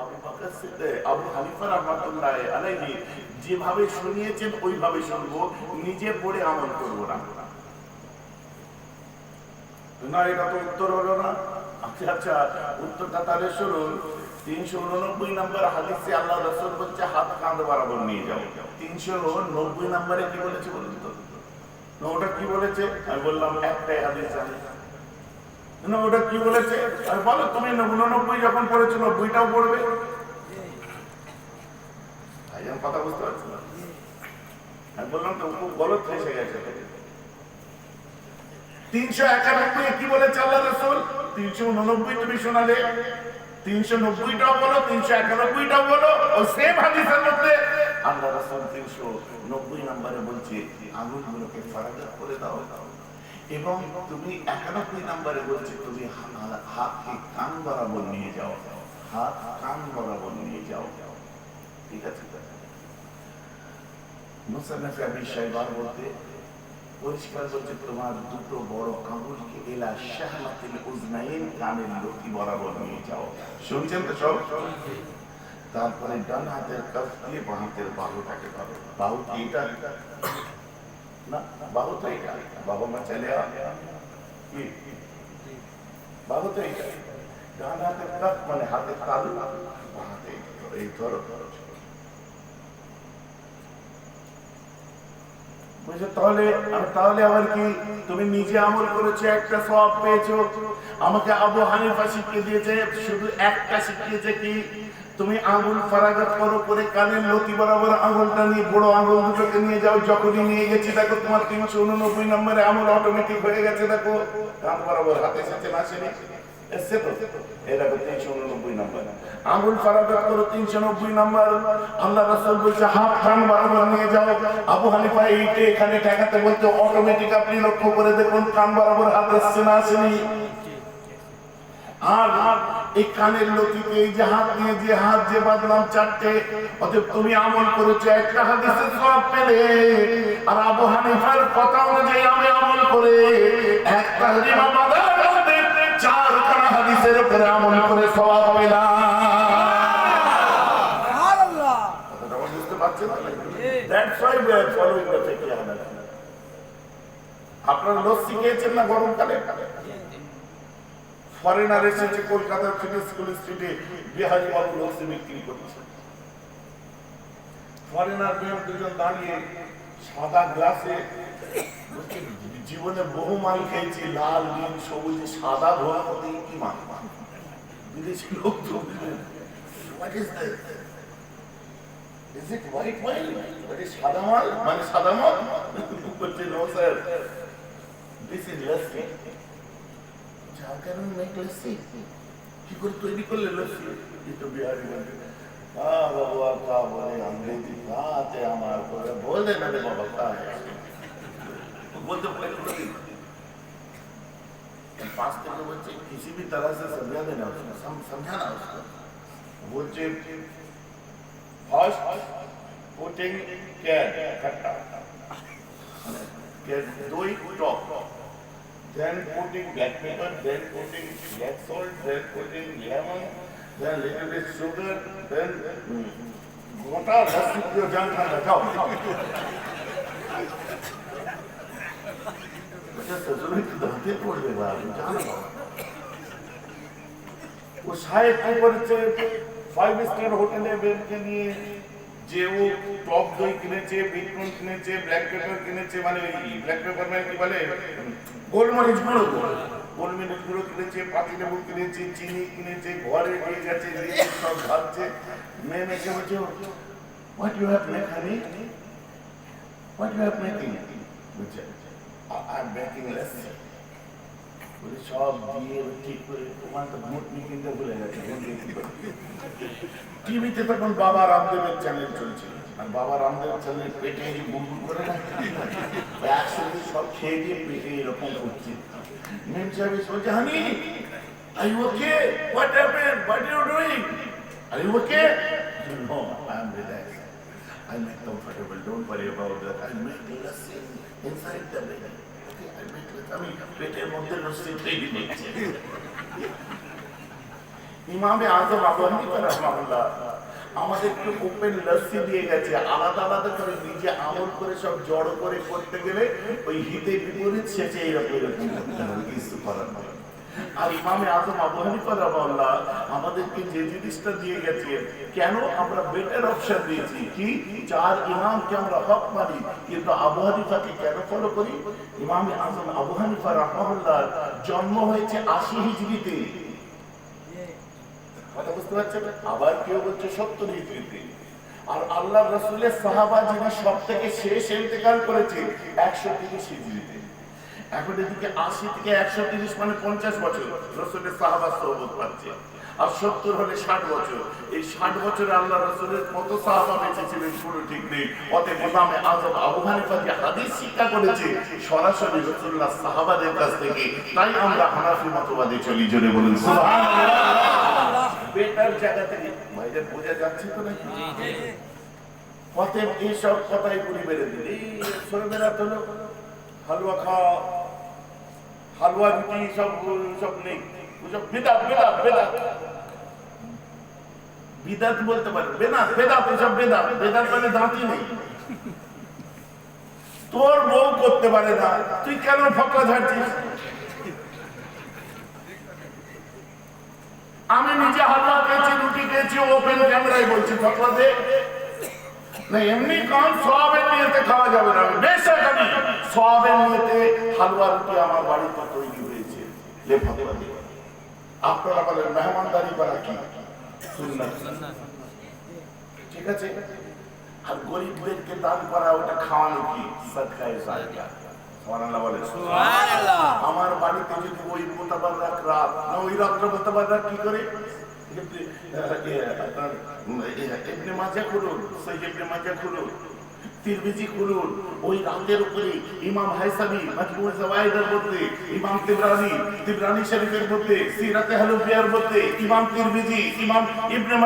আবু বকর সিদ্দিক আবু হানিফা রাহমাতুল্লাহ আলাইহি যেভাবে শুনিয়েছেন ওইভাবে শুনব। নিজে পড়ে আমল করব না। না এটা তো উত্তর হলো না। আচ্ছা আচ্ছা উত্তরটা তাহলে শুনুন। তিনশো উননব্বই নম্বর হাদিসে আল্লাহ রসুল বলছে হাত কাঁধ বরাবর নিয়ে যাও। তিনশো নব্বই নম্বরে কি বলেছে বলুন তো? ওটা কি বলেছে? আমি বললাম একটাই হাদিস জানি। ওটা কি বলেছে? আমি বলো, তুমি উননব্বই যখন পড়েছো, নব্বইটাও পড়বে? কথা বুঝতে পারছি না। তিনশো একানব্বই কি তিনশো উননব্বই তুমি শোনালে। তিনশো নব্বইটাও বলো বলো। ও তিনশো নব্বই নম্বরে বলছে, আঙুলগুলোকে ফারাগাত করে দাও। এবং তুমি একানব্বই নম্বরে বলছে, তুমি হাতকে কান বরাবর নিয়ে যাও, হাত কান বরাবর নিয়ে যাও। ঠিক আছে? তারপরে ডান হাতের কাছ দিয়ে বাঁ হাতের বাহুটাকে ধরো। বাহু এটা। বাহু তো বাবা মা বাহু তো মানে তালু এই তাহলে তাহলে আবার কি? তুমি নিজে আমল করেছ, একটা সব পেয়েছ। আমাকে আবু হানিফা শিখিয়ে দিয়েছে, শুধু একটা শিখিয়েছে কি? তুমি আঙুল ফারাগাত করো, করে কানের লতি বরাবর আঙুলটা নিয়ে, বড় আঙুল দুটোকে নিয়ে যাও, যখনই নিয়ে গেছি, দেখো তোমার তিনশো উননব্বই নম্বরে আঙুল অটোমেটিক হয়ে গেছে, দেখো। কান বরাবর হাতে সাথে আসেনি এসছে তো এই দেখো তিনশো উননব্বই নম্বর। আঙুল ফারাগাত করো, তিনশো নব্বই নম্বর। আল্লাহ রাসূল বলছে, হাত কান বরাবর নিয়ে যাও। আবু হানিফা এইটা এখানে ঠেকাতে বলতে অটোমেটিক আপনি লক্ষ্য করে দেখুন, কান বরাবর হাত আসছে না আসেনি। আর এই কানের লতিতে এই যে হাত নিয়ে যে হাত যে বাঁধলাম চারটে অতএব তুমি আমল করেছ একটা হাদিসে সব পেলে। আর আবু হানিফার কথা অনুযায়ী আমি আমল করে একটা হাদিমা বাঁধার মধ্যে চারখানা হাদিসের উপরে আমল করে পেলাম। Hanafi. আপনারা লস্যি খেয়েছেন না গরমকালে? ফরেনার এসেছে কলকাতার স্কুল স্ট্রিটে বিহারি বাবু লস্যি বিক্রি করছে ফরেনার মেয়ে দুজন দাঁড়িয়ে সাদা গ্লাসে জীবনে বহু মাল খেয়েছি, লাল, নীল, সবুজ সাদা ধোয়া হতে কি মাল বিদেশি লোক তো is it white wine? What is মাল? মানে sir. This is lassi. how can we make lassi? She could to any color lassi. It to be hard. हाँ बोले हम नहीं दिखा आते हमारे को बोल दे मैंने मैं बता है बोल तो पहले पास के लोग बच्चे किसी भी तरह से समझा देना उसको सम, समझाना उसको वो चीज़ फ़र्स्ट पुटिंग कैर खट्टा कैर दो ही top then putting black pepper, then putting black salt, then putting lemon, then little bit sugar, then gota रस जो जान था बताओ अच्छा ससुरे की दांते पड़ गए ऊपर फाइव स्टार होटल है बैठ के लिए যে ও টক দই কিনেছে বিটনুন কিনেছে ব্ল্যাক পেপার কিনেছে মানে ব্ল্যাক পেপার মানে কি বলে গোলমরিচ গুঁড়ো গোলমরিচ গুঁড়ো কিনেছে পাতি লেবু কিনেছে চিনি কিনেছে ঘরে নিয়ে গেছে নিয়ে সব ভাবছে মেয়ে মেয়েকে বলছে what you have make honey what you have making বলছে আই এম মেকিং লেসন বলে সব দিয়ে ঠিক করে তোমার তো ভোট মিটিংটা ভুলে গেছে টিভিতে তখন বাবা রামদেবের চ্যানেল চলছিল। আর বাবা রামদেব চ্যানেল পেটে এই বুকবুক করে না? একসঙ্গে সব খেয়ে দিয়ে পেটে এরকম করছে মেম সাহেব বলছে, honey are you okay what happen what you doing are you okay no I am relax I make comfortable. Don't worry about that. I make lassi inside the belly. Okay, I make lassi. আমি পেটের মধ্যে লস্যি তৈরি করছি ইমামে আজম আবু হানিফা আমাদের আমাদেরকে open lassi দিয়ে গেছে। আলাদা আলাদা করে নিজে আমল করে সব জড়ো করে করতে গেলে ওই হিতে বিপরীত সেচে এরকম কিছু করার। আর ইমামে আজম আবু হানিফা আমাদেরকে যে জিনিসটা দিয়ে কেন আমরা বেটার অপশন দিয়েছি? কি? চার ইমামকে আমরা হক মানি, কিন্তু আবু হানিফাকে কেন ফলো করি? ইমামে আজম আবু হানিফা জন্ম হয়েছে আশি হিজরিতে কথা বুঝতে পারছেন? আবার কেউ বলছে সত্তর হিজড়িতে। আর আল্লাহ রসুলের সাহাবা যিনি সব থেকে শেষ ইন্তেকাল করেছে, একশো তিরিশ হিজড়িতে। এখন এদিকে আশি থেকে একশো তিরিশ মানে পঞ্চাশ বছর। রসুলের সাহাবা সহবত পাচ্ছে। আর সত্তর হলে ষাট বছর। এই ষাট বছরে আল্লাহ রসুলের কত সাহাবা বেঁচে ছিলেন পুরো ঠিক নেই। অতএব ইমামে আজম আবু হানিফা যে হাদিস শিক্ষা করেছে সরাসরি রসুল্লাহ সাহাবাদের কাছ থেকে তাই আমরা হানাফি মতবাদে চলি জোরে বলুন বেটার জায়গা থেকে ভাইদের বোঝা যাচ্ছে তো নাকি? অতএব এইসব কথাই পুরি বেড়ে দিল। এই ছোটবেলা তো হালুয়া খাওয়া হালুয়া রুটি সব সব নেই। বেদাত বেদাত বেদাত। বলতে পারে। বেদাত বেদাত বেদাত। মানে দাঁতই নেই। তোর বউ করতে পারে না। তুই কেন ফকরা ঝাড়ছিস? আমি নিজে হালুয়া খেয়েছি, রুটি খেয়েছি ওপেন ক্যামেরায় বলছি, ফকরা দে। না এমনি কম সবের নিয়েতে খাওয়া যাবে না। বেসরকারি সবের নিয়েতে হালুয়া রুটি আমার বাড়িতে তৈরি হয়েছে। আপনারা বলেন মেহমানদারি করা কি? ঠিক আছে? আর গরিবদেরকে দান করা ওটা খাওয়ানো কি? আমার বাড়িতে যদি ওই মোতাবারক রাত না ওই রাত্র মোতাবারক কি করে? আপনার, উম, এ, ইবনে মাজাহ খুলুন সহিহ ইবনে মাজাহ খুলুন তিরমিজি ওই রাতের উপরে ইমাম জাওয়াইদের মধ্যে ইমাম তিবরানি তিবরানি শরীফের মধ্যে সিরাতে হালুফিয়ার মধ্যে ইমাম তিরমিজি ইমাম ইবনে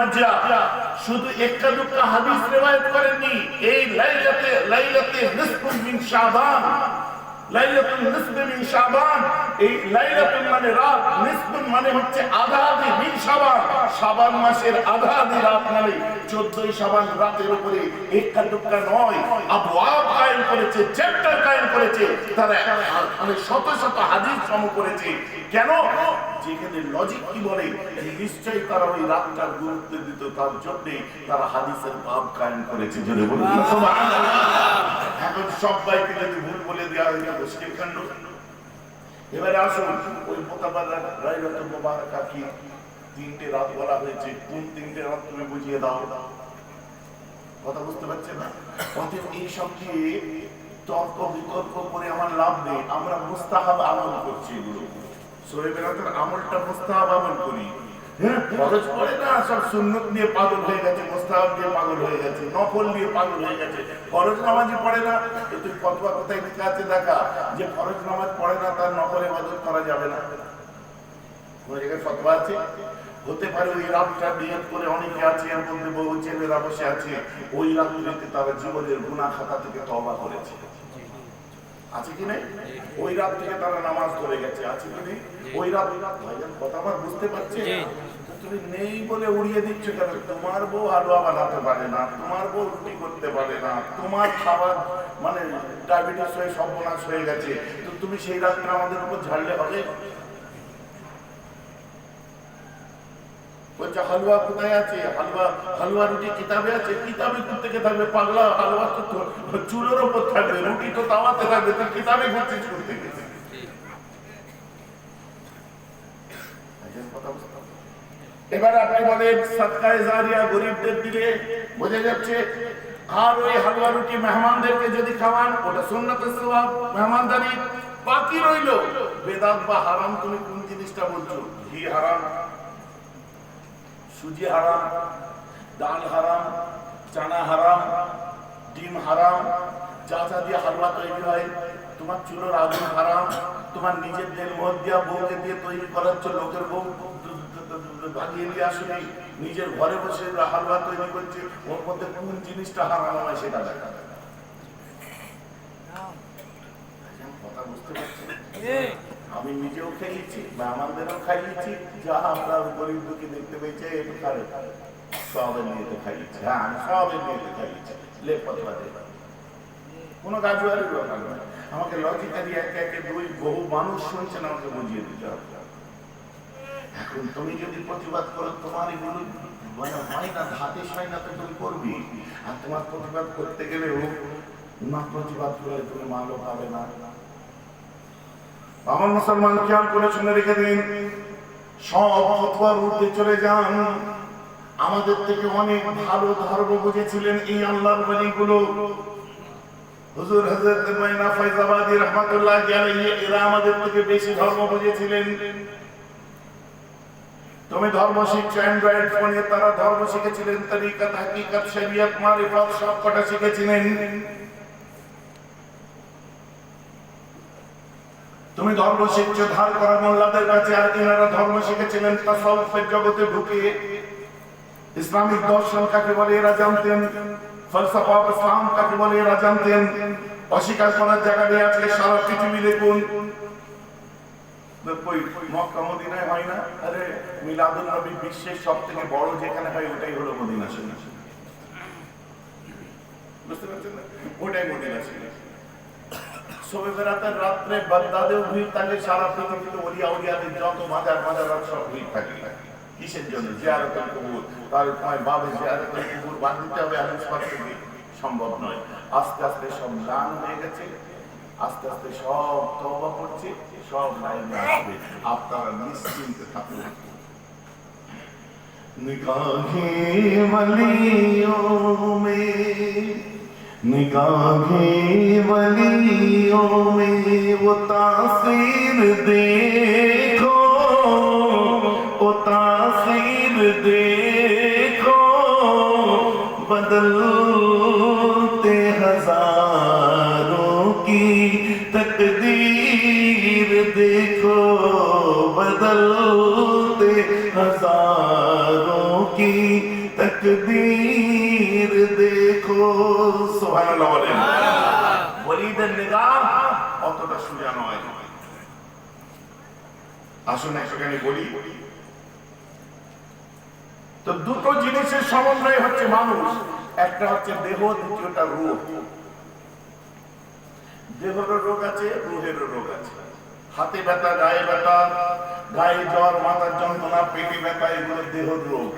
শুধু একটা দুটো হাদিস রিওয়ায়াত করেননি এই লাইলাতে লাইলাতে নিসফুন মিন শাবান। লাইলাতুল নিসফ মিন শাবান। এই লাইলাতুল মানে রাত নিসফুন মানে হচ্ছে আধা আধি মিন শাবান। শাবান মাসের আধা আধি রাত মানে 14 শাবান রাতের উপরে একটা টুকরা নয় আবওয়াব কায়েম করেছে চ্যাপ্টার কায়েম করেছে। তারা মানে শত শত হাদিস সম করেছে। কেন? যেখানে লজিক কি বলে নিশ্চয়ই তারা ওই রাতটার গুরুত্ব দিত, তার জন্য তারা হাদিসের বাব কায়েম করেছে বলুন। এখন সবাইকে যদি ভুল বলে দেওয়া হয়, এটা মুশকিল এবারে আসুন, ওই মোতাবাদ কি তিনটে রাত বলা হয়েছে, কোন তিনটে রাত তুমি বুঝিয়ে দাও? কথা বুঝতে পারছেন না? অতএব এই সব দিয়ে তর্ক বিতর্ক করে আমার লাভ নেই, আমরা মুস্তাহাব আমল করছি এগুলো। সোহেবের আমলটা মুস্তাহাব আমল করি। হ্যাঁ খরচ পড়ে না সব সুন্নত নিয়ে পাগল হয়ে গেছে মুস্তাহাব দিয়ে পাগল হয়ে গেছে নফল নিয়ে পাগল হয়ে গেছে। ফরজ নামাজি পড়ে না তুই ফতোয়া কোথায় লেখা আছে দেখা? যে ফরজ নামাজ পড়ে না তার নফলে ইবাদত করা যাবে না। কোন জায়গায় ফতোয়া আছে? হতে পারে ওই রাতটা নিয়ত করে অনেকে আছে এর মধ্যে বহু ছেলেরা বসে আছে। ওই রাত্রিতে তারা জীবনের গুনাহ খাতা থেকে তওবা করেছে। আছে কি নেই? ওই রাত থেকে তারা নামাজ ধরে গেছে আছে কি নেই? ওই রাত কথা আমার বুঝতে পারছে। তুমি নেই বলে উড়িয়ে দিচ্ছ কেন? তোমার বউ হালুয়া বানাতে পারে না তোমার বউ রুটি করতে পারে না তোমার খাবার মানে ডায়াবেটিস হয়ে সর্বনাশ হয়ে গেছে। তো তুমি সেই রাত্রে আমাদের উপর ঝাড়লে হবে? বলছে, হালুয়া কোথায় আছে? হালুয়া হালুয়া রুটি কিতাবে আছে? কিতাবে থেকে থাকবে? পাগলা, হালুয়া তো ওপর থাকবে, রুটি তো তাওয়াতে থাকবে কিতাবে এবার আপনি বলেন সৎকায় জারিয়া গরিবদের দিলে বোঝা যাচ্ছে, আর ওই হালুয়া রুটি মেহমানদেরকে যদি খাওয়ান, ওটা সুন্নতের সওয়াব মেহমানদারি বাকি রইল। বেদাত বা হারাম তুমি কোন জিনিসটা বলছো? ঘি হারাম। সুজি হারাম ডাল হারাম চানা হারাম ডিম হারাম যা যা দিয়ে হালুয়া তৈরি হয় তোমার চুলোর আগুন হারাম তোমার নিজের দেল মদ দিয়া বউকে দিয়ে তৈরি করাচ্ছ লোকের বউ ভাগিয়ে দিয়ে আসলে নিজের ঘরে বসে হালুয়া তৈরি করছে ওর মধ্যে কোন জিনিসটা হারাম হয় সেটা দেখা যায়। কথা বুঝতে পারছি। আমি নিজেও খেয়েছি, বা আমাদেরও খাইয়েছি, যা আমরা গরিব দুঃখী দেখতে পেয়েছি একটু সবের নিয়েতে খাইয়েছি। হ্যাঁ আমি সবের নিয়েতে খাইয়েছি। ব্যাপার নয় আমাকে লজিক্যালি একে একে দুই বহু মানুষ শুনছেন, আমাকে বুঝিয়ে দিতে হবে। এখন তুমি যদি প্রতিবাদ করো, তোমার এগুলো মানে হয় না, ধাতে হয় না তো তুমি করবি। আর তোমার প্রতিবাদ করতে গেলেও না প্রতিবাদ করলে তুমি মালও পাবে না। আমার মুসলমান খেয়াল করে শুনে রেখে দিন। সব ফতোয়ার ঊর্ধ্বে চলে যান। আমাদের থেকে অনেক ভালো ধর্ম বুঝেছিলেন এই আল্লাহর বাড়িগুলো হুজুর হযরত মাইনা ফয়জাবাদী রাহমাতুল্লাহ আলাইহি, এরা আমাদের থেকে বেশি ধর্ম বুঝেছিলেন। তুমি ধর্ম শিখছো অ্যান্ড্রয়েড ফোনে, তারা ধর্ম শিখেছিলেন তরিকত হাকিকত, শরীয়ত, মারিফত সব কটা শিখেছিলেন। তুমি ধর্ম শিখছো, ধার করা মোল্লাদের কাছে আর এনারা ধর্ম শিখেছিলেন তাসাউফের জগতে ঢুকে ইসলামিক দর্শন কাকে বলে এরা জানতেন? ফলসফা ইসলাম কাকে বলে এরা জানতেন? অস্বীকার করার জায়গা নিয়ে আজকে, সারা পৃথিবী দেখুন। মক্কা, মদিনায় হয় না? আরে মিলাদুল নবী বিশ্বের সব থেকে বড় যেখানে হয়, ওটাই হলো মদিনা শরীফ। বুঝতে পারছেন না? ওটাই মদিনা শরীফ। সবে রাত্রে, বাগদাদেও ভিড় থাকে সারা পৃথিবীতে ওলিয়া ওলিয়াদের যত মাজার মাজারাত সব ভিড় থাকে। কিসের জন্য? জিয়ারতুল কুবুর। তার তোমায় বাবে জিয়ারতুল কুবুর বাদ দিতে হবে আমি সরকারকে সম্ভব নয়। আস্তে আস্তে সব গান হয়ে গেছে। আস্তে আস্তে সব তবা করছে, সব লাইন আসবে। আপনারা নিশ্চিন্তে থাকুন। নিকাহি মালিয়ো निगाहें वलियों में वो तासीर देखो, वो तासीर देखो। बदलते हज़ारों की तकदीर देखो, बदलते हज़ारों की तकदीर देखो। সুবহানাল্লাহ বলেন। ওলিদের নিগাহ অতটা সোজা নয়। আসুন একটুখানি বলি। তো দুটো জিনিসের সমন্বয় হচ্ছে মানুষ। একটা হচ্ছে দেহ দ্বিতীয়টা রূহ দেহেরও রোগ আছে রুহেরও রোগ আছে। হাতে ব্যথা গায়ে ব্যথা গায়ে জ্বর মাথার যন্ত্রণা পেটে ব্যথা এগুলো দেহর রোগ।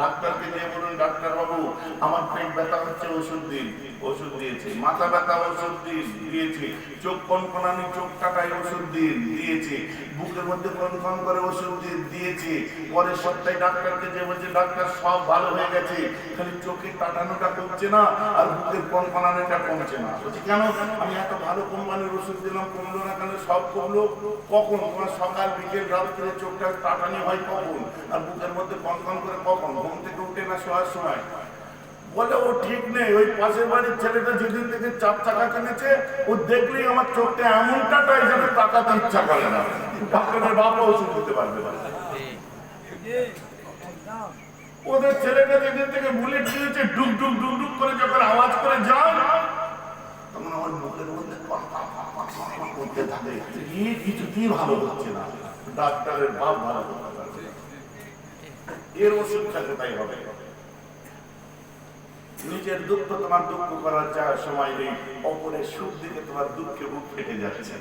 ডাক্তারকে দিয়ে বলুন ডাক্তার বাবু আমার পেট ব্যথা হচ্ছে, ওষুধ দিন। ওষুধ দিয়েছে, মাথা ব্যথা, ওষুধ দিন, দিয়েছে। চোখ কনকনানি, চোখ কাটাই ওষুধ দিন, দিয়েছে। বুকের মধ্যে কনকন করে ওষুধ দিয়েছে। পরের সপ্তাহে ডাক্তারকে যে বলছে, ডাক্তার, সব ভালো হয়ে গেছে। খালি চোখের কাটানোটা কমছে না, আর বুকের কনকনানিটা কমছে না। বলছি, কেন? আমি এত ভালো কোম্পানির ওষুধ দিলাম, কমলো না কেন? সব কমলো? কখন? তোমার সকাল, বিকেল, রাত্রে চোখটা কাটানি হয় কখন? আর বুকের মধ্যে কনকন করে কখন? ঘুম থেকে উঠে না শোয়ার সময়। বলে, ও ঠিক নেই, ওই পাশের বাড়ির ছেলেটা যেদিন থেকে চার চাকা কিনেছে, ও দেখলেই আমার চোখটা এমনটা যেন তাকাতে ইচ্ছা করে না। ডাক্তারের বাবা ওষুধ দিতে পারবে না। ওদের ছেলেটা যেদিন থেকে বুলেট দিয়েছে, ডুক ডুক ডুক ডুক করে যখন আওয়াজ করে যায়, তখন আমার মুখের মধ্যে করতে থাকে। কিছুতেই ভালো হচ্ছে না? ডাক্তারের বাপ ভালো না। এর ওষুধ খেতে তাই হবে। নিজের দুঃখ তোমার দুঃখ করার যা সময় নেই অপরের সুখ দিকে তোমার দুঃখে বুক ফেটে যাচ্ছে।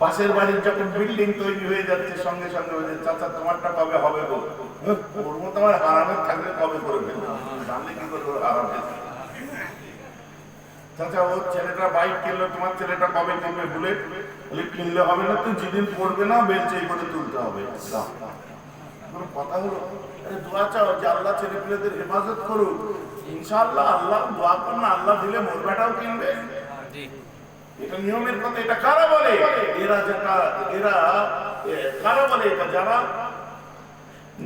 পাশের বাড়ির যখন বিল্ডিং তৈরি হয়ে যাচ্ছে সঙ্গে সঙ্গে ওই যে চাচা তোমারটা কবে হবে গো? হ্যাঁ, ওর মতো আরামে থাকলে কবে করে ফেলব জানলে কি করে ওর আরামে চাচা ওর ছেলেটা বাইক কিনলো তোমার ছেলেটা কবে কিনবে? বুলেট? বলে কিনলে হবে না তুই যেদিন পড়বে না বেঞ্চে করে তুলতে হবে। কোনো কথা হলো আরে দোয়া চাও যে আল্লাহ ছেলে পেলেদের হেফাজত করুক। ইনশাআল্লাহ আল্লাহ দোয়া করুন আল্লাহ দিলে মোর বেটাও কিনবে। এটা নিয়মের কথা এটা কারা বলে? এরা যেটা এরা কারা বলে এটা? যারা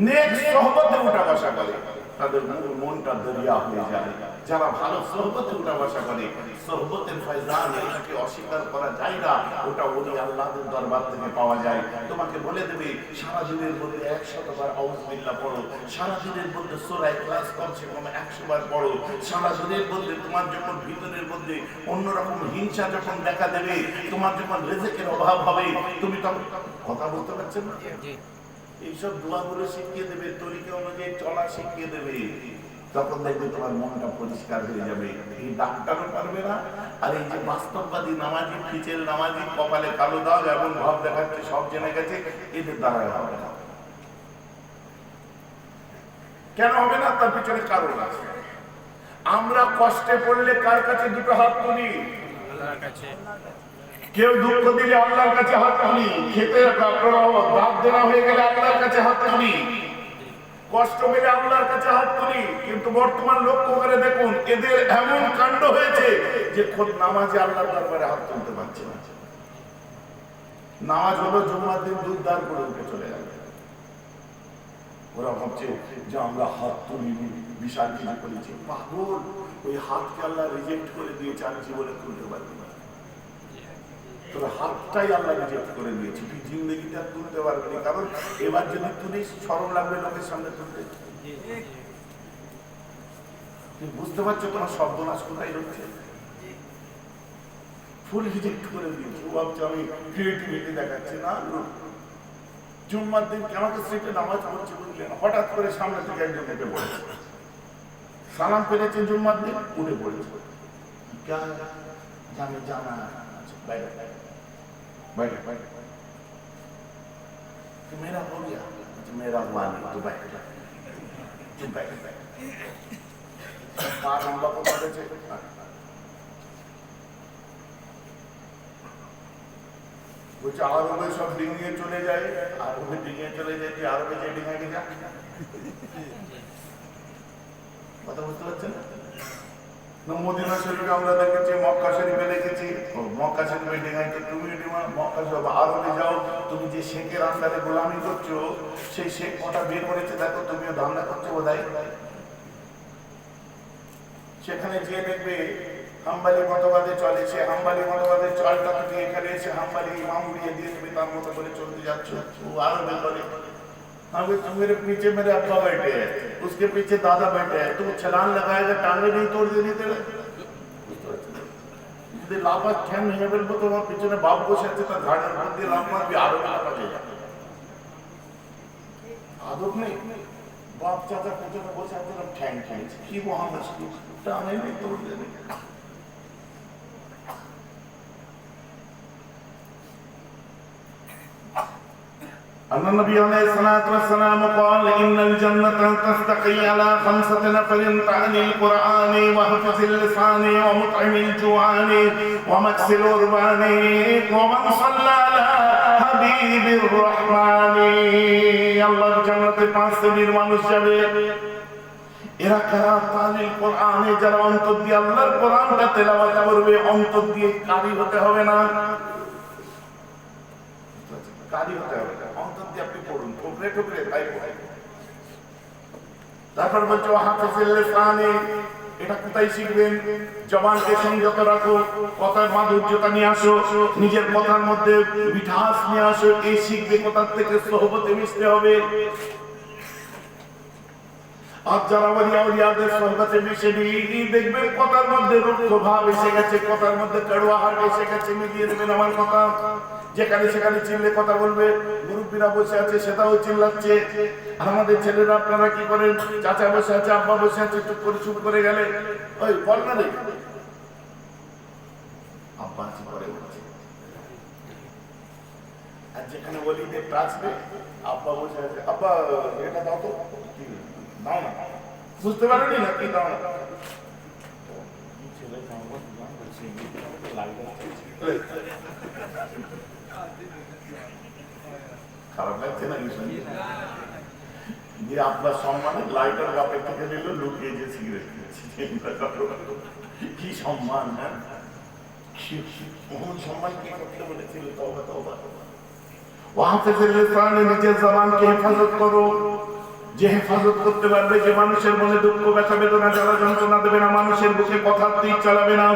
নেক সহবতে উঠা বসা করে। তাদের মন- মনটা দরিয়া হয়ে যায়। যারা ভালো সহবতে উঠা বসা করে, সহবতের ফয়জান এটাকে অস্বীকার করা যায় না। ওটা ওলি আল্লাহদের দরবার থেকে পাওয়া যায়। তোমাকে বলে দেবে সারা দিনের মধ্যে একশত বার আউজবিল্লাহ পড়ো সারা দিনের মধ্যে সোরাই ক্লাস কমসে কম একশো বার পড়ো সারা দিনের মধ্যে তোমার যখন ভিতরের মধ্যে অন্যরকম হিংসা যখন দেখা দেবে, তোমার যখন রেজেকের অভাব হবে, তুমি তখন কথা বলতে পারছেন না? এইসব দোয়াগুলো শিখিয়ে দেবে, তরিকা অনুযায়ী চলা শিখিয়ে দেবে। তখন দেখবে তোমার মনটা পরিষ্কার হয়ে যাবে। এই ডাক্তারও পারবে না, আর এই যে বাস্তববাদী নামাজি খিচেল নামাজি, কপালে কালো দাগ এবং ভাব দেখাচ্ছে, সব জেনে গেছে, এদের দ্বারা হবে না। কেন হবে না? তার পিছনে কারণ আছে। আমরা কষ্টে পড়লে কার কাছে দুটো হাত তুলি? কেউ দুঃখ দিলে আল্লাহর কাছে হাত তুলি খেতে দাঁত দেওয়া হয়ে গেলে আল্লাহর কাছে হাত তুলি কষ্ট পেলে আল্লাহর কাছে হাত তুলি, কিন্তু বর্তমান লক্ষ্য করে দেখুন, এদের এমন কাণ্ড হয়েছে যে খোদ নামাজে আল্লাহর দরবারে হাত তুলতে পারছে না। নামাজ হলো জুম্মার দিন দুধ দান করে উঠে চলে যাবে ওরা ভাবছে যে আমরা হাত তুলি বিশাল কিছু করেছি। পাগল, ওই হাতকে আল্লাহ রিজেক্ট করে দিয়েছে, আমি জীবনে তুলতে পারবি তোর হাতটাই আল্লাহ রিজেক্ট করে দিয়েছি। তুই জিন্দগিটা তুলতে পারবি কারণ এবার যদি তুলিস সরম লাগবে লোকের সামনে তুলতে তুমি বুঝতে পারছ তোমার সর্বনাশ কোথায় ফুল রিজেক্ট করে ও ভাবছে, আমি ক্রিয়েটিভিটি দেখাচ্ছি। না জুম্মার দিন কেন স্ট্রিটে নামাজ পড়ছে বুঝলেন হঠাৎ করে সামনে থেকে একজন উঠে পড়েছে সালাম পেরেছেন জুম্মার দিন, উঠে পড়েছে। জানা বাইরে। बैठ बैठ बैठ तो मेरा हो गया तो मेरा हुआ नहीं तो बैठ तू बैठ बैठ पार लंबा को पड़े বলছে আরবে সব ডিঙিয়ে চলে যায় আরবে ডিঙিয়ে চলে যায় তুই আরবে যে ডিঙাকে যা কথা বুঝতে পারছেন না মদিনা শরীফে আমরা দেখেছি, মক্কা শরীফে দেখেছি। মক্কা শরীফে ডেঙ্গাই তো তুমি মক্কা শরীফ আরবে যাও, তুমি যে শেখের আন্ডারে গোলামি করছ, সেই শেখ কটা বের করেছে, দেখো তুমিও ধান্দা করছ বোধ সেখানে গিয়ে দেখবে, হাম্বালি মতবাদে চলে সে, হাম্বালি মতবাদে চলটা তুমি এখানে এসে হাম্বালি ইমাম উড়িয়ে দিয়ে তুমি তার মতো করে চলতে যাচ্ছ। আরও আরবে করে हाँ, मेरे पीछे मेरे अब्बा बैठे हैं। उसके पीछे दादा बैठे हैं। तो छलान लगाएगा टांगे नहीं तोड़ देनी तेरे। दे लापा खेन नहीं है बिल्कुल तो वहाँ पीछे में बाप को सकते घाट झाड़ बंदी लापा भी आरोप ना पड़ेगा आरोप नहीं। बाप चाचा, पीछे में बोल सकते ठैंग ठैंग। की वहाँ मछली टांगे नहीं तोड़ देनी। أن النبي عليه الصلاة والسلام قال إن الجنة تستقي على خمسة نفر تعني القرآن وحفظ اللسان ومطعم الجوعان ومكس الأربان ومن صلى على حبيب الرحمن الله جنة পাঁচ শ্রেণীর মানুষ যাবে এরা কারা তালিল কোরআনে যারা অন্তর দিয়ে আল্লাহর কোরআনটা তেলাওয়াত করবে অন্তর দিয়ে কারি হতে হবে না কারি হতে হবে ঠোকরে ঠোকরে তাই তারপর বলছে হাফিজুল লিসানি এটা কোথায় শিখবেন? জবানকে সংযত রাখো, কথার মাধুর্যতা নিয়ে আসো, নিজের কথার মধ্যে মিঠাস নিয়ে আসো এই শিখবে কোথার থেকে সহবতে মিশতে হবে। আর যারা ওলিয়া উলিয়াদের সহবতে মিশে নিয়ে দেখবেন কথার মধ্যে রুক্ষ ভাব এসে গেছে, কথার মধ্যে কাড়ুয়া হাট এসে গেছে, মিলিয়ে দেবেন আমার কথা। যেখানে সেখানে চিল্লে কথা বলবে মুরব্বীরা বসে আছে সেটাও চিল্লাচ্ছে। আর আমাদের ছেলেরা আপনারা কি করেন? চাচা বসে আছে আব্বা বসে আছে চুপ করে চুপ করে গেলে। ওই বল না রে। আব্বা করে আর যেখানে বলি যে আব্বা বসে আছে। আব্বা এটা দাও তো। দাও না। বুঝতে পারেনি না কি দাও না। ছেলে লাগবে। খারাপ লাগছে না, কিছু যে আপনার সম্মানে লাইটার থেকে নিল, লুকিয়ে যে সিগারেট কি সম্মান হ্যাঁ? তওবা নিজের জবানকে হেফাজত করো। যে হেফাজত করতে পারবে যে মানুষের মনে দুঃখ, ব্যথা, বেদনা যন্ত্রণা দেবে না, মানুষের কথার দিক চালাবে না।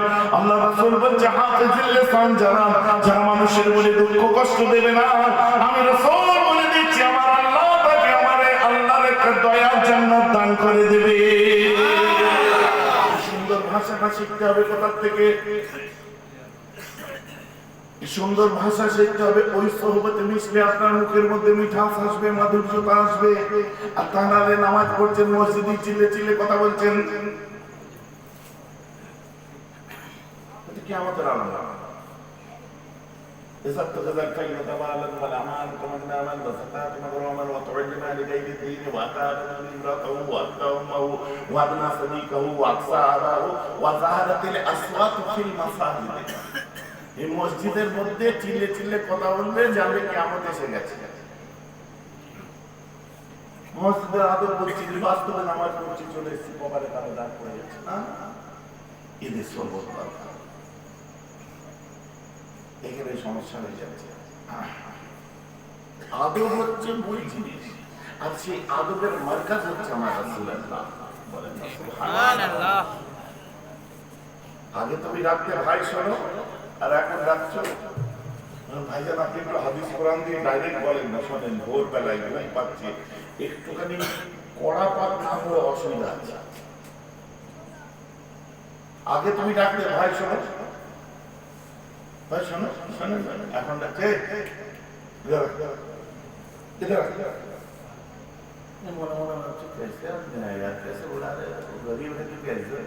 যারা যারা মানুষের মনে দুঃখ, কষ্ট দেবে না। আমি রাসূল দয়ার জান্নাত দান করে দেবে। সুন্দর ভাষাটা শিখতে হবে কোথার থেকে? সুন্দর ভাষা শিখতে হবে। ওই সহবতে মিশলে আপনার মুখের মধ্যে মিঠাস আসবে, মাধুর্যতা আসবে। আর তাহলে নামাজ পড়ছেন, মসজিদে চিল্লে চিল্লে কথা বলছেন। কি আমাদের আলাদা? إذا اتخذ الكلمة بالا والأعمال كمن آمن وفتاة مغروما وتعلم لغير الدين وأتى امرأته وأتى أمه وأبنى صديقه وأقصى أباه وظهرت الأصوات في المساجد এই মসজিদের মধ্যে চিল্লে চিল্লে কথা বললে জানবে কেমন এসে গেছে মসজিদের আদর করছি বাস্তবে নামাজ পড়ছি চলে এসেছি কপালে কারো দাগ পড়ে যাচ্ছে না এদের সর্বত দরকার এখানে সমস্যা হয়ে হচ্ছে মূল জিনিস। আর সেই মার্কাজ হচ্ছে আমার। আগে তুমি রাখতে ভাই শোনো, আর এখন রাখছো ভাইজান কোরআন দিয়ে ডাইরেক্ট বলেন না, শোনেন একটুখানি কড়া পাক না হলে অসুবিধা আছে। আগে তুমি ডাকতে ভাই শোনো শোনো শোনো এখন ডাকছে इधर इधर মনে মনে হচ্ছে कैसे आदमी है यार कैसे बुला रहे हो गरीब है कि कैसे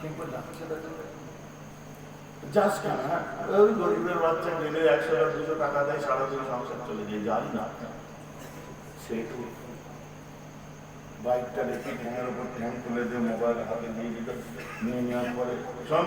কিন্তু ডাকছে ডাকছে যাস কেন হ্যাঁ? ওই গরিবের বাচ্চা গেলে একশো টাকা দুশো টাকা দেয় সারাদিন সংসার চলে যায় যাই না সেটু বাইকটা রেখে ঠ্যাঙের উপর ঠ্যাং তুলে দিয়ে মোবাইল হাতে দিয়ে দিতে নিয়ে নেওয়ার পরে শোন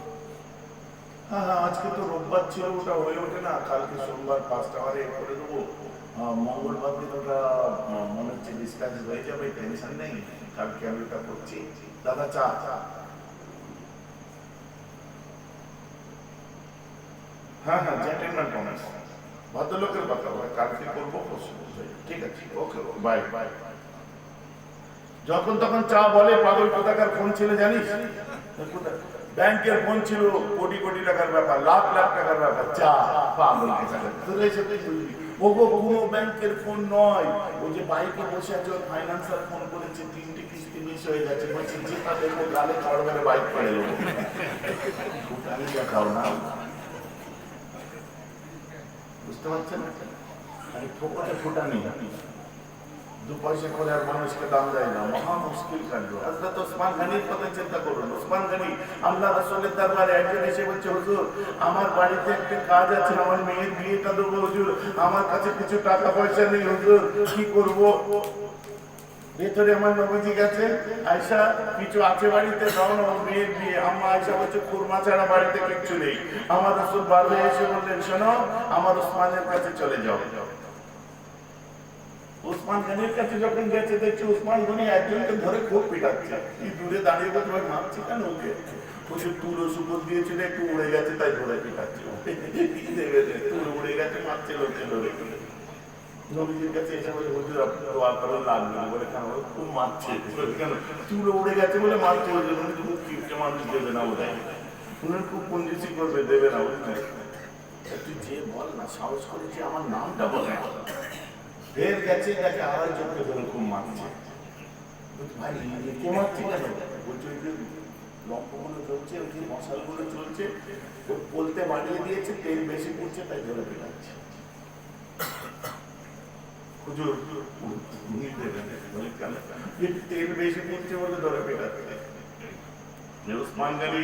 আজকে তো রোববার ছিল, ওটা হয়ে ওঠে না। কালকে সোমবার পাঁচটা বারে করে দেবো। মঙ্গলবার দিন ওটা মনে হচ্ছে ডিসকাস হয়ে যাবে টেনশন নেই। কালকে আমি ওটা করছি। দাদা, চা। হ্যাঁ হ্যাঁ জেন্টেলম্যান প্রমিস ভদ্রলোকের কথা বলে কালকে করব ঠিক আছে, ওকে বাই বাই যখন তখন চা বলে পাগল কোথাকার ফোন ছিল জানিস? ব্যাংকের ফোন ছিল কোটি কোটি টাকার ব্যাপার, লাখ লাখ টাকার ব্যাপার চা পাগল কোথাকার। তোর এসে তুই বুঝবি ও গো কোনো ব্যাংকের ফোন নয়। ও যে বাইকে বসে আছে ফাইন্যান্সার ফোন করেছে, তিনটে কিস্তি মিস হয়ে গেছে, বলছে যেটা দেখব, গালে চড় মেরে বাইক করে দেবো। দেখাও না। বুঝতে পারছেন? আমি ফোকটে ফুটা নেই আমার বাড়িতে একটা কাজ আছে। আমার মেয়ের বিয়েটা দেবো, হুজুর। আমার কাছে কিছু টাকা পয়সা নেই, হুজুর। কি করব? ভেতরে আমার নবীজি গেছে। আয়সা কিছু আছে বাড়িতে? দাও না মেয়ের বিয়ে। আম্মা আয়সা বলছে, কুরমা ছাড়া বাড়িতে কিচ্ছু নেই। আমার রাসূল বারবার এসে বললেন, শোনো, আমার ওসমানের কাছে চলে যাও। ওসমান গনির কাছে যখন গেছে দেখছি ওসমান গনি একজনকে ধরে খুব পিটাচ্ছে। এই দূরে দাঁড়িয়ে বলছে ভাই মারছি কেন ওকে? বলছে তুলো সুপর দিয়েছিল একটু উড়ে গেছে তাই ধরে পিটাচ্ছে কি রে? উড়ে গেছে মারছে লোককে ধরে নবীজির কাছে এসে বলে হুজুর আপনি দোয়া করেন লাগবে বলে বলে, খুব মারছে। কেন? তুলো উড়ে গেছে বলে মারছে খুব কিপটে মানুষ দেবে না বোধ উনি খুব করবে দেবে না যে বল না সাহস করে যে আমার নামটা বলে। ফের গেছে দেখে আড়াই চোখে ধরে খুব মারছে। ভাই কে মারছে কেন? বলছে, ওই যে লম্পগুলো চলছে ওই যে মশালগুলো চলছে ও বলতে বাড়িয়ে দিয়েছে, তেল বেশি পড়ছে, তাই ধরে পেটাচ্ছে। হুজুর তেল বেশি পড়ছে বলে ধরে গনি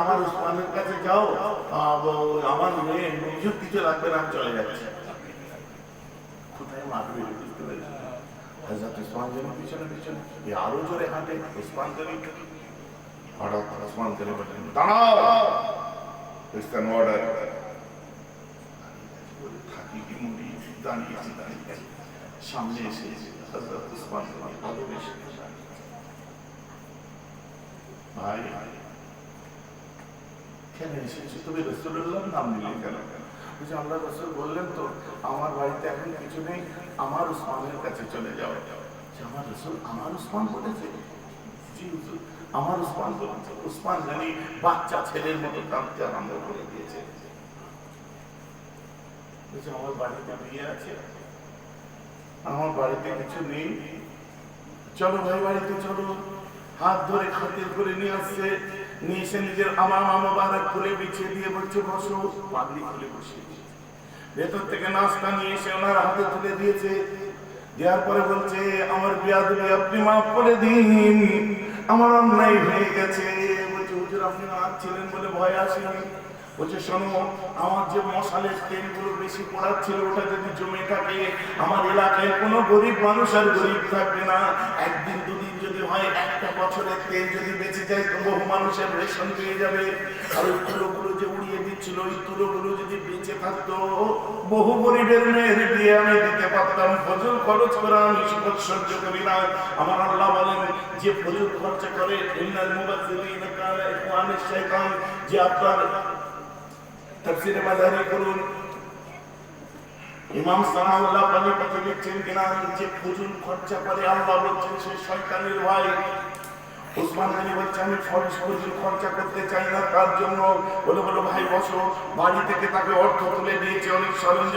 আমার কাছে যাও। আমার চলে যাচ্ছি। কোথায় মারবে বুঝতে পেরেছি? হযরত উসমান গনির পিছনে পিছনে, এ আরও থাকি কি মুড়ি দাঁড়িয়েছি দাঁড়িয়ে সামনে এসে হযরত উসমান গনি ভালোবেসে ভাই, কেন এসেছি? তুমি নাম নিলে কেন? রসুল বললেন তো, আমার বাড়িতে এখন কিছু নেই, আমার উসমানের কাছে চলে যাও। আমার রসুল আমার উসমান বলেছে? আমার উসমান বলেছে। উসমান জানি বাচ্চা ছেলের মতো কাঁদতে আরম্ভ করে দিয়েছে। বলছে আমার বাড়িতে বিয়ে আছে। আমার বাড়িতে কিছু নেই। চলো ভাই, বাড়িতে চলো। হাত ধরে খাতির করে নিয়ে আসছে। নিয়ে এসে নিজের আমার মামা বারা খুলে বিছিয়ে দিয়ে বলছে, বসো। পাগড়ি খুলে বসে ভেতর থেকে নাস্তা নিয়ে এসে ওনার হাতে তুলে দিয়েছে। দেওয়ার পরে বলছে, আমার বিয়া দিলে আপনি মাফ করে দিন। আমার অন্যায় হয়ে গেছে। বলছে, হুজুর, আপনি ছিলেন বলে ভয় আসেনি? বলছে, শোনো, আমার যে মশালের তেলগুলো বেশি পড়াচ্ছিল, ওটা যদি জমে থাকে, আমার এলাকায় কোনো গরিব মানুষ আর গরিব থাকবে না। একদিন দুদিন হয়, একটা বছরের তেল যদি বেঁচে যায় তো বহু মানুষের রেশন পেয়ে যাবে। আর ওই তুলোগুলো যে উড়িয়ে দিচ্ছিল, ওই তুলোগুলো যদি বেঁচে থাকতো, বহু গরিবের মেয়ের বিয়ে আমি দিতে পারতাম। ফজল খরচ করে আমি সহ্য করি না। আমার আল্লাহ বলেন, যে ফজল খরচা করে, ইন্নাল মুবাজ্জিরিনা কানা ইখওয়ানিশ শাইতান। যে আপনার তফসিরে মাঝারি করুন ইমাম সানাউল্লাহ পানি পথে লিখছেন কিনা যে ফজুল খরচা করে আল্লাহ বলছেন, সে শয়তানের ভাই। উসমান আলী বলছে আমি ফরজ ফজুল খরচা করতে চাই না, তার জন্য। বলে বলো, ভাই, বসো। বাড়ি থেকে তাকে অর্থ তুলে দিয়েছে অনেক সরঞ্জাম।